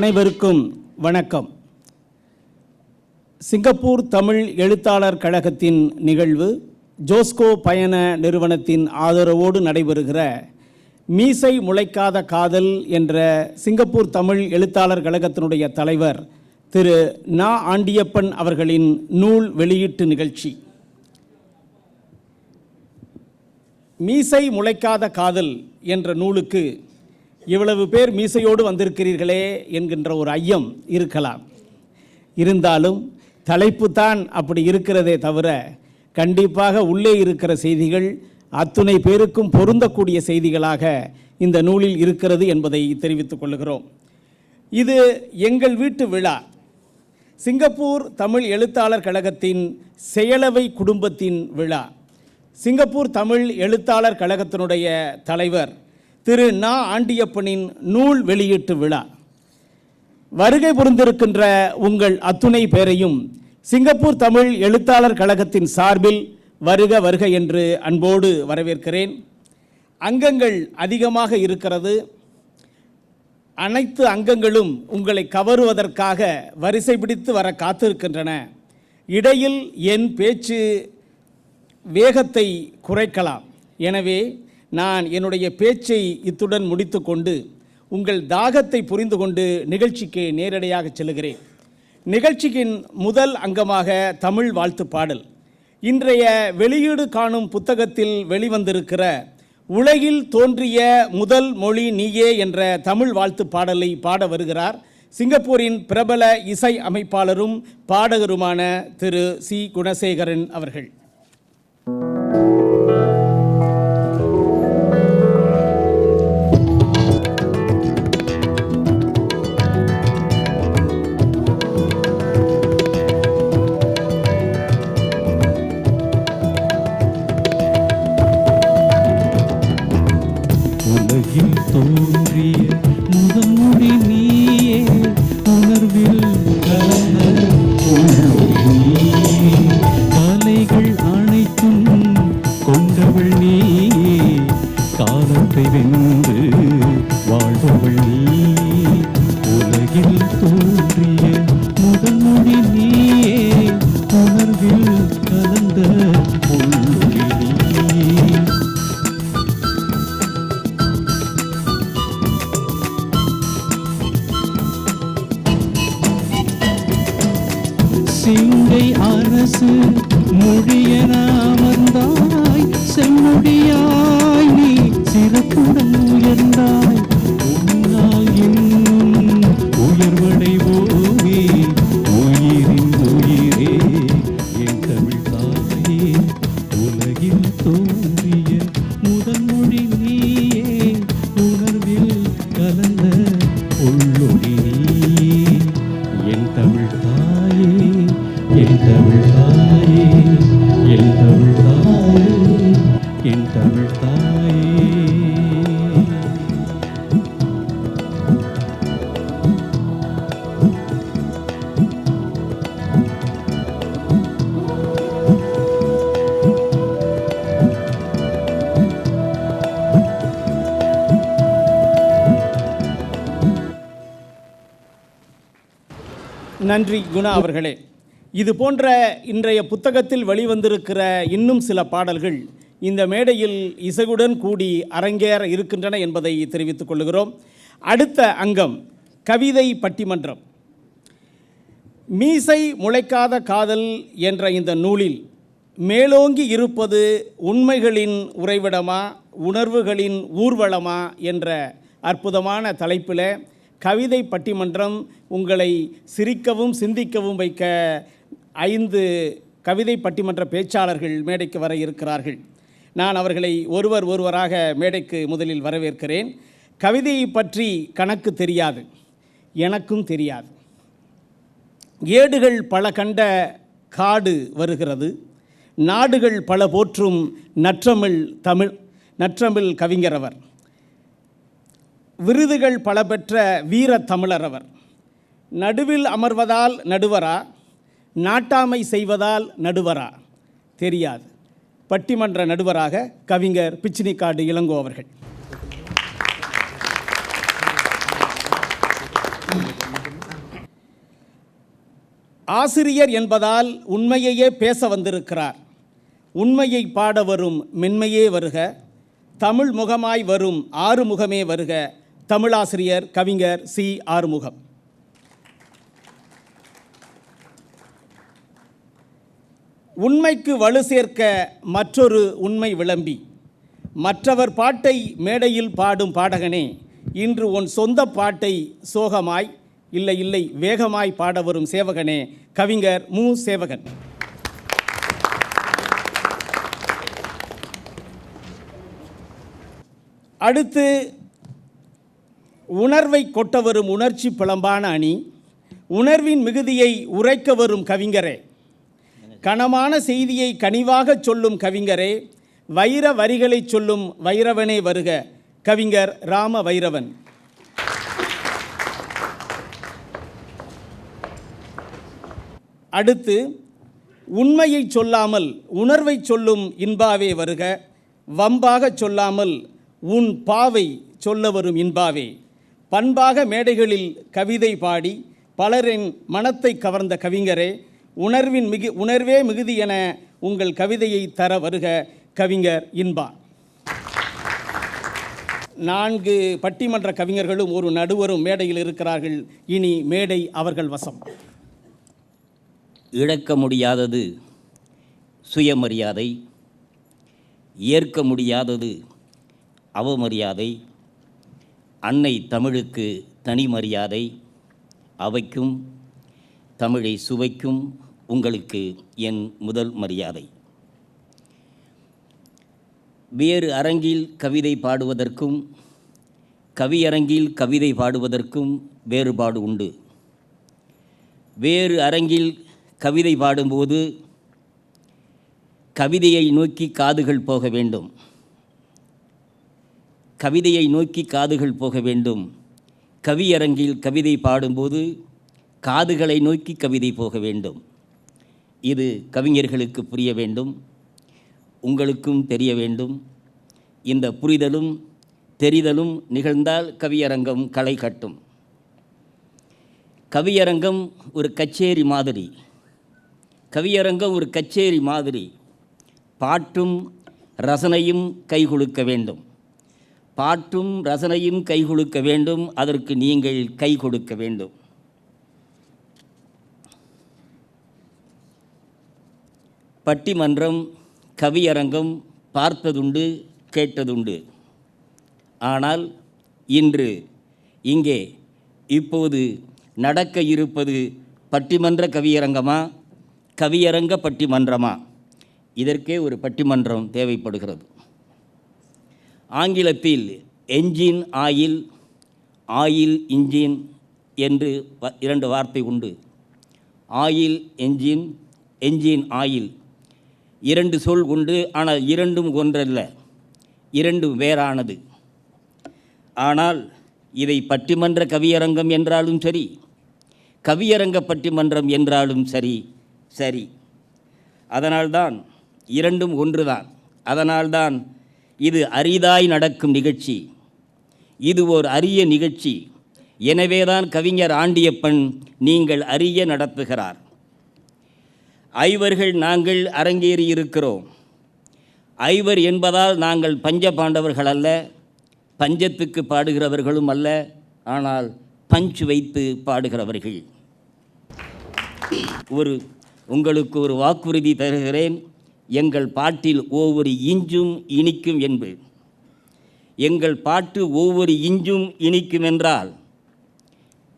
அனைவருக்கும் வணக்கம். சிங்கப்பூர் தமிழ் எழுத்தாளர் கழகத்தின் நிகழ்வு ஜோஸ்கோ பயண நிறுவனத்தின் ஆதரவோடு நடைபெறுகிற மீசை முளைக்காத காதல் என்ற சிங்கப்பூர் தமிழ் எழுத்தாளர் கழகத்தினுடைய தலைவர் திரு நா ஆண்டியப்பன் அவர்களின் நூல் வெளியீட்டு நிகழ்ச்சி. மீசை முளைக்காத காதல் என்ற நூலுக்கு இவ்வளவு பேர் மீசையோடு வந்திருக்கிறீர்களே என்கின்ற ஒரு ஐயம் இருக்கலாம். இருந்தாலும் தலைப்பு தான் அப்படி இருக்கிறதே தவிர கண்டிப்பாக உள்ளே இருக்கிற செய்திகள் அத்துணை பேருக்கும் பொருந்தக்கூடிய செய்திகளாக இந்த நூலில் இருக்கிறது என்பதை தெரிவித்துக் கொள்கிறோம். இது எங்கள் வீட்டு விழா. சிங்கப்பூர் தமிழ் எழுத்தாளர் கழகத்தின் செயலவை குடும்பத்தின் விழா. சிங்கப்பூர் தமிழ் எழுத்தாளர் கழகத்தினுடைய தலைவர் திரு நா ஆண்டியப்பனின் நூல் வெளியீட்டு விழா. வருகை புரிந்திருக்கின்ற உங்கள் அத்துணை பேரையும் சிங்கப்பூர் தமிழ் எழுத்தாளர் கழகத்தின் சார்பில் வருக வருக என்று அன்போடு வரவேற்கிறேன். அங்கங்கள் அதிகமாக இருக்கிறது. அனைத்து அங்கங்களும் உங்களை கவருவதற்காக வரிசை பிடித்து வர காத்திருக்கின்றன. இடையில் என் பேச்சு வேகத்தை குறைக்கலாம். எனவே நான் என்னுடைய பேச்சை இத்துடன் முடித்துக்கொண்டு உங்கள் தாகத்தை புரிந்து கொண்டு நிகழ்ச்சிக்கு நேரடியாக செல்கிறேன் நிகழ்ச்சியின் முதல் அங்கமாக தமிழ் வாழ்த்து பாடல் இன்றைய வெளியீடு காணும் புத்தகத்தில் வெளிவந்திருக்கிற உலகில் தோன்றிய முதல் மொழி நீயே என்ற தமிழ் வாழ்த்து பாடலை பாட வருகிறார் சிங்கப்பூரின் பிரபல இசை அமைப்பாளரும் பாடகருமான திரு சி குணசேகரன் அவர்கள். செம்மொழியாய் நீ சிறப்புடன் உயர்ந்தாய். நன்றி குணா அவர்களே. இது போன்ற இன்றைய புத்தகத்தில் வெளிவந்திருக்கிற இன்னும் சில பாடல்கள் இந்த மேடையில் இசையுடன் கூடி அரங்கேற இருக்கின்றன என்பதை தெரிவித்துக் கொள்கிறோம் அடுத்த அங்கம் கவிதை பட்டிமன்றம். மீசை முளைக்காத காதல் என்ற இந்த நூலில் மேலோங்கி இருப்பது உண்மைகளின் உறைவிடமா உணர்வுகளின் ஊர்வலமா என்ற அற்புதமான தலைப்பில் கவிதை பட்டிமன்றம் உங்களை சிரிக்கவும் சிந்திக்கவும் வைக்க ஐந்து கவிதை பட்டிமன்ற பேச்சாளர்கள் மேடைக்கு வர இருக்கிறார்கள். நான் அவர்களை ஒருவர் ஒருவராக மேடைக்கு முதலில் வரவேற்கிறேன். கவிதையை பற்றி கணக்கு தெரியாது. எனக்கும் தெரியாது. ஏடுகள் பல கண்ட காடு வருகிறது. நாடுகள் பல போற்றும் நற்றமிழ் தமிழ் நற்றமிழ் கவிஞரவர் விருதுகள் பல பெற்ற வீர அவர். நடுவில் அமர்வதால் நடுவரா? நாட்டாமை செய்வதால் நடுவரா? தெரியாது. பட்டிமன்ற நடுவராக கவிஞர் பிச்சினிக்காடு இளங்கோ அவர்கள். ஆசிரியர் என்பதால் உண்மையையே பேச வந்திருக்கிறார். உண்மையை பாட வரும் மென்மையே வருக. தமிழ் முகமாய் வரும் ஆறுமுகமே வருக. தமிழாசிரியர் கவிஞர் சி. ஆறுமுகம். உண்மைக்கு வலு சேர்க்க மற்றொரு உண்மை விளம்பி. மற்றவர் பாட்டை மேடையில் பாடும் பாடகனே இன்று உன் சொந்த பாட்டை சோகமாய் இல்லை இல்லை வேகமாய் பாட வரும் சேவகனே கவிஞர் மு. சேவகன். அடுத்து உணர்வை கொட்ட வரும் உணர்ச்சி பிளம்பான அணி உணர்வின் மிகுதியை உரைக்க வரும் கவிஞரே. கனமான செய்தியை கனிவாகச் சொல்லும் கவிஞரே வைர வரிகளைச் சொல்லும் வைரவனே வருக கவிஞர் ராம வைரவன் அடுத்து உண்மையை சொல்லாமல் உணர்வை சொல்லும் இன்பாவே வருக வம்பாகச் சொல்லாமல் உன் பாவை சொல்ல வரும் இன்பாவே. பண்பாக மேடைகளில் கவிதை பாடி பலரின் மனத்தை கவர்ந்த கவிஞரே உணர்வின் மிகு உணர்வே மிகுதி என உங்கள் கவிதையை தர வருக கவிஞர் இன்பா. நான்கு பட்டிமன்ற கவிஞர்களும் ஒரு நடுவரும் மேடையில் இருக்கிறார்கள். இனி மேடை அவர்கள் வசம். இழக்க முடியாதது சுயமரியாதை ஏற்க முடியாதது அவமரியாதை அன்னை தமிழுக்கு தனி மரியாதை. அவைக்கும் தமிழை சுவைக்கும் உங்களுக்கு என் முதல் மரியாதை. வேறு அரங்கில் கவிதை பாடுவதற்கும் கவியரங்கில் கவிதை பாடுவதற்கும் வேறுபாடு உண்டு. வேறு அரங்கில் கவிதை பாடும்போது கவிதையை நோக்கி காதுகள் போக வேண்டும். கவிதையை நோக்கி காதுகள் போக வேண்டும். கவியரங்கில் கவிதை பாடும்போது காதுகளை நோக்கி கவிதை போக வேண்டும். இது கவிஞர்களுக்கு புரிய வேண்டும். உங்களுக்கும் தெரிய வேண்டும். இந்த புரிதலும் தெரிதலும் நிகழ்ந்தால் கவியரங்கம் களை கட்டும். கவியரங்கம் ஒரு கச்சேரி மாதிரி. கவியரங்கம் ஒரு கச்சேரி மாதிரி. பாட்டும் ரசனையும் கைகுலுக்க வேண்டும். பாட்டும் ரசனையும் கைகுலுக்க வேண்டும். அதற்கு நீங்கள் கை கொடுக்க வேண்டும். பட்டிமன்றம் கவியரங்கம் பார்த்ததுண்டு கேட்டதுண்டு. ஆனால் இன்று இங்கே இப்போது நடக்க இருப்பது பட்டிமன்ற கவியரங்கமா? கவியரங்க பட்டிமன்றமா? இதற்கே ஒரு பட்டிமன்றம் தேவைப்படுகிறது. ஆங்கிலத்தில் என்ஜின் ஆயில் ஆயில் இன்ஜின் என்று வ- இரண்டு வார்த்தை உண்டு. ஆயில் என்ஜின் என்ஜின் ஆயில் இரண்டு சொல் உண்டு ஆனால் இரண்டும் ஒன்றல்ல. இரண்டும் வேறானது. ஆனால் இதை பட்டிமன்ற கவியரங்கம் என்றாலும் சரி கவியரங்க பட்டிமன்றம் என்றாலும் சரி சரி. அதனால்தான் இரண்டும் ஒன்றுதான். அதனால்தான் இது அரிதாய் நடக்கும் நிகழ்ச்சி. இது ஓர் அரிய நிகழ்ச்சி. எனவேதான் கவிஞர் ஆண்டியப்பன் நீங்கள் அரிய நடத்துகிறார். ஐவர்கள் நாங்கள் அரங்கேறி இருக்கிறோம். ஐவர் என்பதால் நாங்கள் பஞ்ச பாண்டவர்கள் அல்ல பஞ்சத்துக்கு பாடுகிறவர்களும் அல்ல ஆனால் பஞ்ச் வைத்து பாடுகிறவர்கள். ஒரு உங்களுக்கு ஒரு வாக்குறுதி தருகிறேன். எங்கள் பாட்டில் ஒவ்வொரு இஞ்சும் இனிக்கும் என்பது எங்கள் பாட்டு ஒவ்வொரு இஞ்சும் இனிக்கும் என்றால்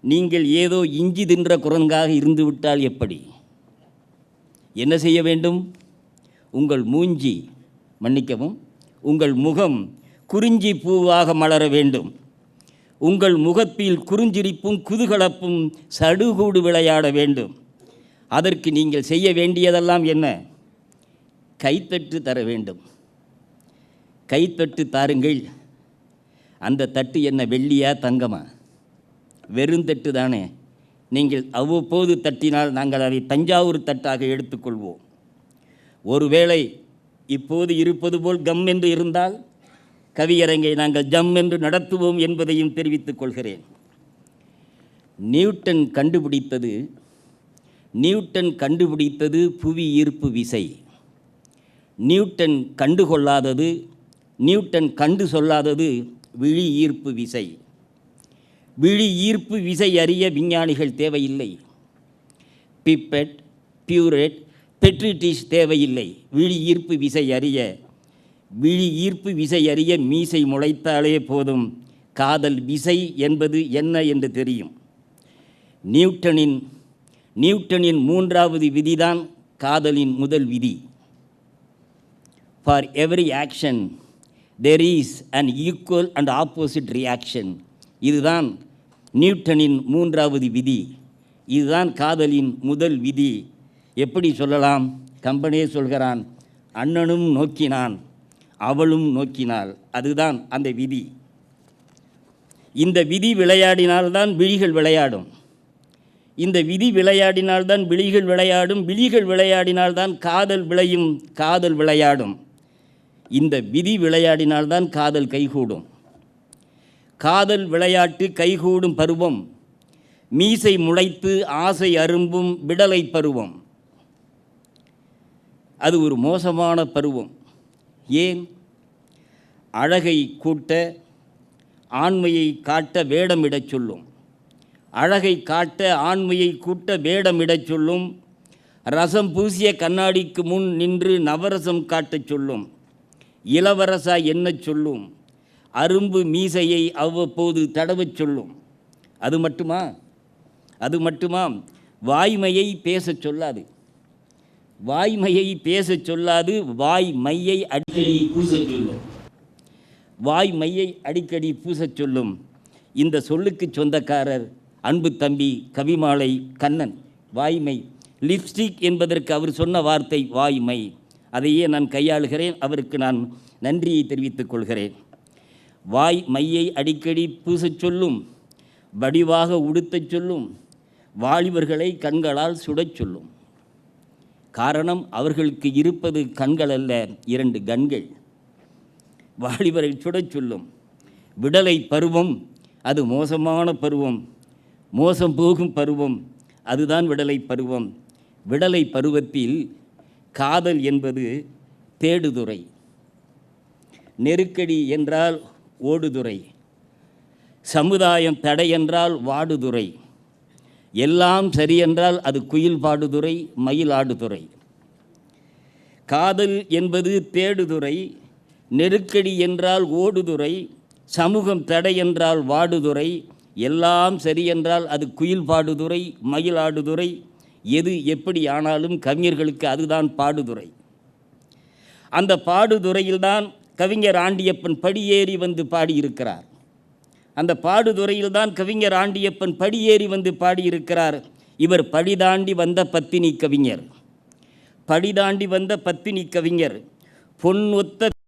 நீங்கள் ஏதோ இஞ்சி தின்ற குரங்காக இருந்துவிட்டால் எப்படி? என்ன செய்ய வேண்டும்? உங்கள் மூஞ்சி மன்னிக்கவும் உங்கள் முகம் குறிஞ்சி பூவாக மலர வேண்டும். உங்கள் முகத்தில் குறுஞ்சிரிப்பும் குதூகலப்பும் சடுகூடு விளையாட வேண்டும். அதற்கு நீங்கள் செய்ய வேண்டியதெல்லாம் என்ன? கைத்தட்டு தர வேண்டும். கைத்தட்டு தாருங்கள். அந்த தட்டு என்ன வெள்ளியா தங்கமா? வெறுந்தட்டு தானே. நீங்கள் அவ்வப்போது தட்டினால் நாங்கள் அதை தஞ்சாவூர் தட்டாக எடுத்துக்கொள்வோம். ஒருவேளை இப்போது இருப்பது போல் கம் என்று இருந்தால் கவியரங்கை நாங்கள் ஜம் என்று நடத்துவோம் என்பதையும் தெரிவித்துக் கொள்கிறேன். நியூட்டன் கண்டுபிடித்தது நியூட்டன் கண்டுபிடித்தது புவி ஈர்ப்பு விசை. நியூட்டன் கண்டுகொள்ளாதது நியூட்டன் கண்டு சொல்லாதது விழி ஈர்ப்பு விசை. விழி ஈர்ப்பு விசை அறிய விஞ்ஞானிகள் தேவையில்லை. பிப்பெட் பியூரெட் பெட்ரிட்டிஷ் தேவையில்லை. விழி ஈர்ப்பு விசை அறிய விழி ஈர்ப்பு விசை அறிய மீசை முளைத்தாலே போதும். காதல் விசை என்பது என்ன என்று தெரியும். நியூட்டனின் நியூட்டனின் மூன்றாவது விதிதான் காதலின் முதல் விதி. For every action there is and equal and opposite reaction இதுதான் நியூட்டனின் மூன்றாவது விதி. இதுதான் காதலின் முதல் விதி. எப்படி சொல்லலாம்? கம்பனே சொல்கிறான் அண்ணனும் நோக்கினான் அவளும் நோக்கினாள். அதுதான் அந்த விதி. இந்த விதி விளையாடினால்தான் விழிகள் விளையாடும். இந்த விதி விளையாடினால்தான் விழிகள் விளையாடும். விழிகள் விளையாடினால்தான் காதல் விளையும் காதல் விளையாடும். இந்த விதி விளையாடினால்தான் காதல் கைகூடும். காதல் விளையாட்டு கைகூடும் பருவம். மீசை முளைத்து ஆசை அரும்பும் விடலை பருவம். அது ஒரு மோசமான பருவம். ஏன்? அழகை கூட்ட ஆண்மையை காட்ட வேடமிடச் சொல்லும். அழகை காட்ட ஆண்மையை கூட்ட வேடமிடச் சொல்லும். ரசம் பூசிய கண்ணாடிக்கு முன் நின்று நவரசம் காட்டச் சொல்லும். இளவரசா என்னச் சொல்லும்? அரும்பு மீசையை அவ்வப்போது தடவச் சொல்லும். அது மட்டுமா? அது மட்டுமா? வாய்மையை பேசச் சொல்லாது. வாய்மையை பேசச் சொல்லாது வாய் மையை அடிக்கடி பூசச் சொல்லும். வாய் மையை அடிக்கடி பூசச் சொல்லும். இந்த சொல்லுக்கு சொந்தக்காரர் அன்பு தம்பி கவிமாலை கண்ணன். வாய்மை. லிப்ஸ்டிக் என்பதற்கு அவர் சொன்ன வார்த்தை வாய்மை. அதையே நான் கையாளுகிறேன். அவருக்கு நான் நன்றியை தெரிவித்துக் கொள்கிறேன். வாய் மையை அடிக்கடி பூசச் சொல்லும் வடிவாக உடுத்தச் சொல்லும் வாலிபர்களை கண்களால் சுடச் சொல்லும். காரணம் அவர்களுக்கு இருப்பது கண்கள் அல்ல இரண்டு கண்கள். வாலிபரை சுடச் சொல்லும் விடலை பருவம் அது மோசமான பருவம் மோசம் போகும் பருவம் அதுதான் விடலை பருவம். விடலை பருவத்தில் காதல் என்பது தேடுதுறை. நெருக்கடி என்றால் ஓடுதுறை. சமுதாயம் தடை என்றால் வாடுதுறை. எல்லாம் சரி என்றால் அது குயில் பாடுதுறை மயில் ஆடுதுறை. காதல் என்பது தேடுதுறை நெருக்கடி என்றால் ஓடுதுறை சமூகம் தடை என்றால் வாடுதுறை எல்லாம் சரி என்றால் அது குயில் பாடுதுறை மயில் ஆடுதுறை எது எப்படி ஆனாலும் கவிஞர்களுக்கு அதுதான் பாடுதுறை. அந்த பாடுதுறையில்தான் கவிஞர் ஆண்டியப்பன் படியேறி வந்து பாடியிருக்கிறார். அந்த பாடுதுறையில்தான் கவிஞர் ஆண்டியப்பன் படியேறி வந்து பாடியிருக்கிறார். இவர் படி தாண்டி வந்த பத்தினி கவிஞர். படி தாண்டி வந்த பத்தினி கவிஞர். பொன் ஒத்த